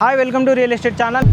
Hi, welcome to Real Estate Channel.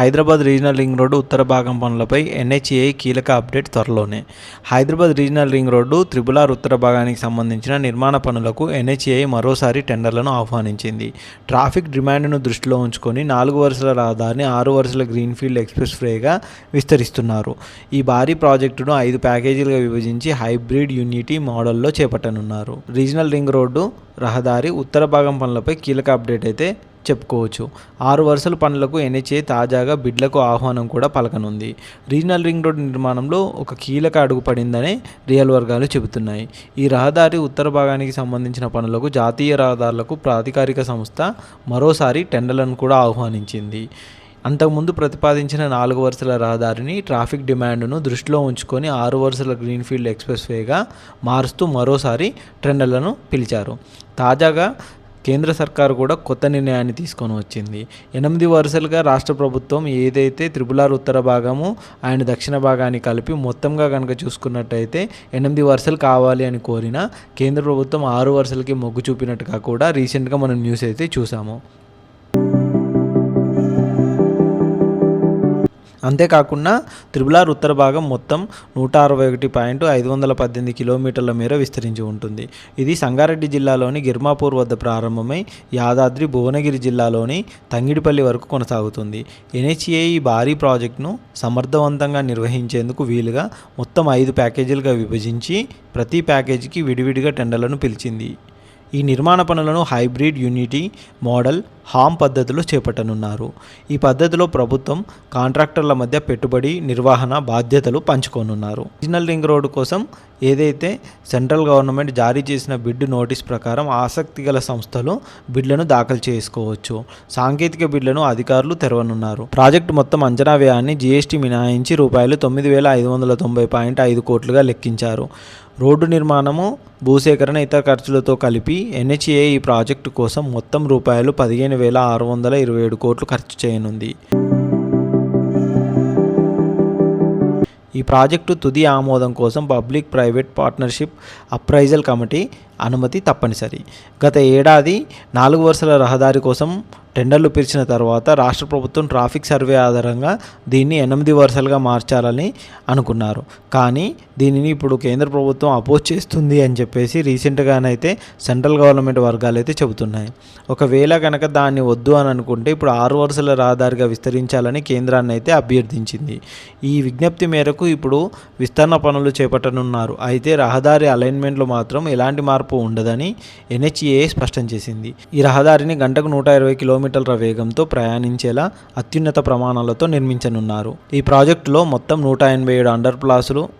Hyderabad regional ring road ఉత్తర భాగం పనులపై NHA కీలక update త్వరలోనే. Hyderabad regional ring road triple ఉత్తర భాగానికి సంబంధించిన నిర్మాణ పనులకు ఎన్హెచ్ఏ మరోసారి టెండర్లను ఆహ్వానించింది. ట్రాఫిక్ డిమాండ్ను దృష్టిలో ఉంచుకొని నాలుగు వరుసల రహదారిని ఆరు వరుసల గ్రీన్ఫీల్డ్ ఎక్స్ప్రెస్ వేగా విస్తరిస్తున్నారు. ఈ భారీ ప్రాజెక్టును ఐదు ప్యాకేజీలుగా విభజించి హైబ్రిడ్ యూనిటీ మోడల్లో చేపట్టనున్నారు. రీజనల్ రింగ్ రోడ్డు రహదారి ఉత్తర భాగం పనులపై కీలక అప్డేట్ అయితే చెప్పుకోవచ్చు. ఆరు వరుసల పనులకు ఎన్హెచ్ఏ తాజాగా బిడ్లకు ఆహ్వానం కూడా పలకనుంది. రీజనల్ రింగ్ రోడ్ నిర్మాణంలో ఒక కీలక అడుగు పడిందని రియల్ వర్గాలు చెబుతున్నాయి. ఈ రహదారి ఉత్తర భాగానికి సంబంధించిన పనులకు జాతీయ రహదారులకు ప్రాధికారిక సంస్థ మరోసారి టెండర్లను కూడా ఆహ్వానించింది. అంతకుముందు ప్రతిపాదించిన నాలుగు వరుసల రహదారిని ట్రాఫిక్ డిమాండ్ను దృష్టిలో ఉంచుకొని ఆరు వరుసల గ్రీన్ఫీల్డ్ ఎక్స్ప్రెస్ వేగా మారుస్తూ మరోసారి ట్రెండర్లను పిలిచారు. తాజాగా కేంద్ర సర్కారు కూడా కొత్త నిర్ణయాన్ని తీసుకొని వచ్చింది. ఎనిమిది వరుసలుగా రాష్ట్ర ప్రభుత్వం ఏదైతే త్రిపులార్ ఉత్తర భాగము ఆయన దక్షిణ భాగాన్ని కలిపి మొత్తంగా కనుక చూసుకున్నట్టయితే ఎనిమిది వరుసలు కావాలి అని కోరిన కేంద్ర ప్రభుత్వం ఆరు వరుసలకి మొగ్గు చూపినట్టుగా కూడా రీసెంట్గా మనం న్యూస్ అయితే చూసాము. అంతేకాకుండా త్రిబులార్ ఉత్తర భాగం మొత్తం నూట అరవై ఒకటి పాయింట్ ఐదు వందల పద్దెనిమిది కిలోమీటర్ల మేర విస్తరించి ఉంటుంది. ఇది సంగారెడ్డి జిల్లాలోని గిర్మాపూర్ వద్ద ప్రారంభమై యాదాద్రి భువనగిరి జిల్లాలోని తంగిడిపల్లి వరకు కొనసాగుతుంది. ఎన్హెచ్ఏ ఈ భారీ ప్రాజెక్టును సమర్థవంతంగా నిర్వహించేందుకు వీలుగా మొత్తం ఐదు ప్యాకేజీలుగా విభజించి ప్రతి ప్యాకేజీకి విడివిడిగా టెండర్లను పిలిచింది. ఈ నిర్మాణ పనులను హైబ్రిడ్ యూనిటీ మోడల్ హామ్ పద్ధతిలో చేపట్టనున్నారు. ఈ పద్ధతిలో ప్రభుత్వం కాంట్రాక్టర్ల మధ్య పెట్టుబడి నిర్వహణ బాధ్యతలు పంచుకోనున్నారు. రీజనల్ రింగ్ రోడ్డు కోసం ఏదైతే సెంట్రల్ గవర్నమెంట్ జారీ చేసిన బిడ్ నోటీస్ ప్రకారం ఆసక్తి గల సంస్థలు బిడ్లను దాఖలు చేసుకోవచ్చు. సాంకేతిక బిడ్లను అధికారులు తెరవనున్నారు. ప్రాజెక్టు మొత్తం అంచనా వ్యయాన్ని జీఎస్టీ మినహాయించి రూపాయలు తొమ్మిది వేల ఐదు వందల తొంభై పాయింట్ ఐదు కోట్లుగా లెక్కించారు. రోడ్డు నిర్మాణము భూసేకరణ ఇతర ఖర్చులతో కలిపి ఎన్హెచ్ఏ ఈ ప్రాజెక్టు కోసం మొత్తం రూపాయలు పదిహేను వేల ఆరు వందల ఇరవై ఏడు కోట్లు ఖర్చు చేయనుంది. ఈ ప్రాజెక్టు తుది ఆమోదం కోసం public private partnership appraisal committee అనుమతి తప్పనిసరి. గత ఏడాది నాలుగు వరుసల రహదారి కోసం టెండర్లు పిలిచిన తర్వాత రాష్ట్ర ప్రభుత్వం ట్రాఫిక్ సర్వే ఆధారంగా దీన్ని ఎనిమిది వరుసలుగా మార్చాలని అనుకున్నారు. కానీ దీనిని ఇప్పుడు కేంద్ర ప్రభుత్వం అపోజ్ చేస్తుంది అని చెప్పేసి రీసెంట్గానైతే సెంట్రల్ గవర్నమెంట్ వర్గాలు అయితే చెబుతున్నాయి. ఒకవేళ కనుక దాన్ని వద్దు అని అనుకుంటే ఇప్పుడు ఆరు వరుసల రహదారిగా విస్తరించాలని కేంద్రాన్ని అయితే అభ్యర్థించింది. ఈ విజ్ఞప్తి మేరకు ఇప్పుడు విస్తరణ పనులు చేపట్టనున్నారు. అయితే రహదారి అలైన్మెంట్లో మాత్రం ఎలాంటి మార్పు ఉండదని ఎన్హెచ్ఏ స్పష్టం చేసింది. ఈ రహదారిని గంటకు నూట ఇరవై కిలోమీటర్ల వేగంతో ప్రయాణించేలా అత్యున్నత ప్రమాణాలతో నిర్మించనున్నారు. ఈ ప్రాజెక్టులో మొత్తం నూట ఎనభై ఏడు అండర్ ప్లాసులు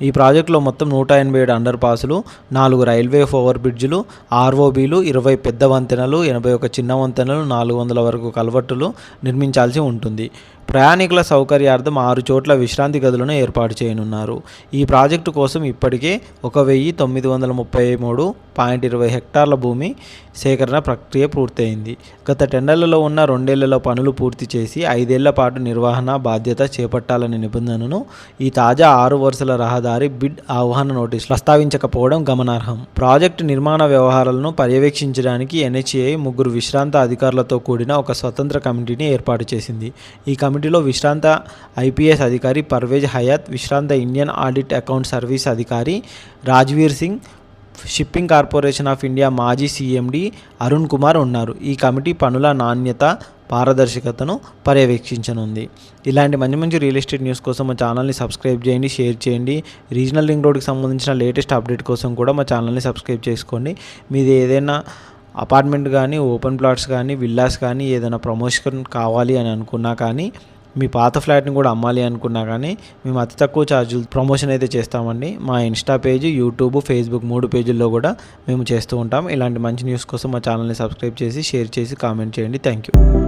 ఈ ప్రాజెక్టులో మొత్తం నూట ఎనభై ఏడు అండర్ పాసులు నాలుగు రైల్వే ఓవర్ బ్రిడ్జ్లు ఆర్ఓబీలు ఇరవై పెద్ద వంతెనలు ఎనభై ఒక చిన్న వంతెనలు నాలుగు వందల వరకు కలవట్టులు నిర్మించాల్సి ఉంటుంది. ప్రయాణికుల సౌకర్యార్థం ఆరు చోట్ల విశ్రాంతి గదులను ఏర్పాటు చేయనున్నారు. ఈ ప్రాజెక్టు కోసం ఇప్పటికే ఒక వెయ్యి తొమ్మిది వందల ముప్పై మూడు పాయింట్ ఇరవై హెక్టార్ల భూమి సేకరణ ప్రక్రియ పూర్తయింది. గత టెండర్లలో ఉన్న రెండేళ్ళలో పనులు పూర్తి చేసి ఐదేళ్ళ పాటు నిర్వహణ బాధ్యత చేపట్టాలనే నిబంధనను ఈ తాజా ఆరు వరుసల రహదారి బిడ్ ఆహ్వాన నోటీస్ ప్రస్తావించకపోవడం గమనార్హం. ప్రాజెక్టు నిర్మాణ వ్యవహారాలను పర్యవేక్షించడానికి ఎన్హెచ్ఏ ముగ్గురు విశ్రాంత అధికారులతో కూడిన ఒక స్వతంత్ర కమిటీని ఏర్పాటు చేసింది. ఈ కమిటీలో విశ్రాంత ఐపీఎస్ అధికారి పర్వేజ్ హయాత్ విశ్రాంత ఇండియన్ ఆడిట్ అకౌంట్ సర్వీస్ అధికారి Rajveer Singh shipping corporation of India మాజీ సీఎండి అరుణ్ కుమార్ ఉన్నారు. ఈ కమిటీ పనుల నాణ్యత పారదర్శకతను పర్యవేక్షించనుంది. ఇలాంటి మంచి మంచి రియల్ ఎస్టేట్ న్యూస్ కోసం మా ఛానల్ని సబ్స్క్రైబ్ చేయండి షేర్ చేయండి. రీజనల్ లింక్ రోడ్కి సంబంధించిన లేటెస్ట్ అప్డేట్ కోసం కూడా మా ఛానల్ని సబ్స్క్రైబ్ చేసుకోండి. మీది ఏదైనా అపార్ట్మెంట్ కానీ ఓపెన్ ప్లాట్స్ కానీ విల్లాస్ కానీ ఏదైనా ప్రమోషన్ కావాలి అని అనుకున్నా కానీ మీ పాత ఫ్లాట్ని కూడా అమ్మాలి అనుకున్నా కానీ మేము అతి తక్కువ ఛార్జీలు ప్రమోషన్ అయితే చేస్తామండి. మా ఇన్స్టా పేజ్ యూట్యూబ్ ఫేస్బుక్ మూడు పేజీల్లో కూడా మేము చేస్తూ ఉంటాం. ఇలాంటి మంచి న్యూస్ కోసం మా ఛానల్ని సబ్స్క్రైబ్ చేసి షేర్ చేసి కామెంట్ చేయండి. Thank you.